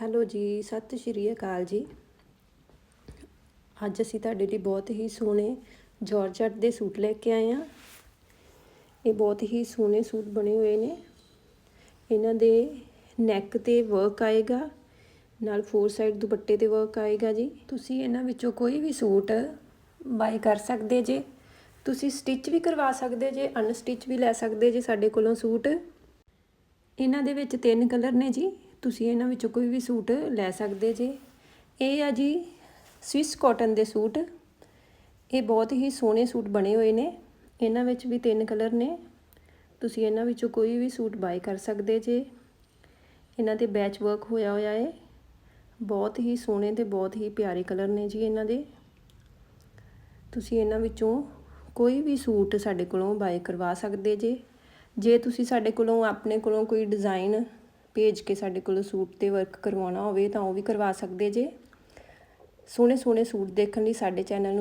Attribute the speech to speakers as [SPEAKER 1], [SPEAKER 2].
[SPEAKER 1] Hello ਜੀ, ਸਤਿ ਸ਼੍ਰੀ ਅਕਾਲ ਜੀ। ਅੱਜ ਅਸੀਂ ਤੁਹਾਡੇ ਲਈ ਬਹੁਤ ਹੀ ਸੋਹਣੇ ਜਾਰਜਟ ਦੇ ਸੂਟ ਲੈ ਕੇ ਆਏ ਹਾਂ। ਇਹ ਬਹੁਤ ਹੀ ਸੋਹਣੇ ਸੂਟ ਬਣੇ ਹੋਏ ਨੇ। ਇਹਨਾਂ ਦੇ ਨੈਕ ਤੇ ਵਰਕ ਆਏਗਾ, ਨਾਲ ਫੋਰ ਸਾਈਡ ਦੁਪੱਟੇ ਤੇ ਵਰਕ ਆਏਗਾ ਜੀ। ਤੁਸੀਂ ਇਹਨਾਂ ਵਿੱਚੋਂ ਕੋਈ ਵੀ ਸੂਟ ਬਾਈ ਕਰ ਸਕਦੇ ਜੇ। ਤੁਸੀਂ ਸਟਿਚ ਵੀ ਕਰਵਾ ਸਕਦੇ ਜੇ ਅਨਸਟਿਚ ਵੀ ਲੈ ਸਕਦੇ ਜੇ ਸਾਡੇ ਕੋਲੋਂ ਸੂਟ। ਇਹਨਾਂ ਦੇ ਵਿੱਚ ਤਿੰਨ ਕਲਰ ਨੇ ਜੀ। ਤੁਸੀਂ ਇਹਨਾਂ ਵਿੱਚੋਂ ਕੋਈ ਵੀ ਸੂਟ ਲੈ ਸਕਦੇ ਜੇ। ਇਹ ਆ ਜੀ ਸਵਿਸ ਕਾਟਨ ਦੇ ਸੂਟ। ਇਹ ਬਹੁਤ ਹੀ ਸੋਹਣੇ ਸੂਟ ਬਣੇ ਹੋਏ ਨੇ। ਇਹਨਾਂ ਵਿੱਚ ਵੀ ਤਿੰਨ ਕਲਰ ਨੇ। ਤੁਸੀਂ ਇਹਨਾਂ ਵਿੱਚੋਂ ਕੋਈ ਵੀ ਸੂਟ ਬਾਈ ਕਰ ਸਕਦੇ ਜੇ। ਇਹਨਾਂ ਤੇ ਬੈਚ ਵਰਕ ਹੋਇਆ ਹੋਇਆ ਹੈ ਬਹੁਤ ਹੀ ਸੋਹਣੇ ਤੇ ਬਹੁਤ ਹੀ ਪਿਆਰੇ ਕਲਰ ਨੇ ਜੀ ਇਹਨਾਂ ਦੇ। ਤੁਸੀਂ ਇਹਨਾਂ ਵਿੱਚੋਂ ਕੋਈ ਵੀ ਸੂਟ ਸਾਡੇ ਕੋਲੋਂ ਬਾਈ ਕਰਵਾ ਸਕਦੇ ਜੇ। ਜੇ ਤੁਸੀਂ ਸਾਡੇ ਕੋਲੋਂ ਆਪਣੇ ਕੋਲੋਂ ਕੋਈ ਡਿਜ਼ਾਈਨ ਭੇਜ ਕੇ ਸਾਡੇ ਕੋਲੋਂ ਸੂਟ ਤੇ ਵਰਕ ਕਰਵਾਉਣਾ ਹੋਵੇ ਤਾਂ ਉਹ ਵੀ ਕਰਵਾ ਸਕਦੇ ਜੇ। ਸੋਹਣੇ ਸੋਹਣੇ ਸੂਟ ਦੇਖਣ ਲਈ ਸਾਡੇ ਚੈਨਲ ਨੂੰ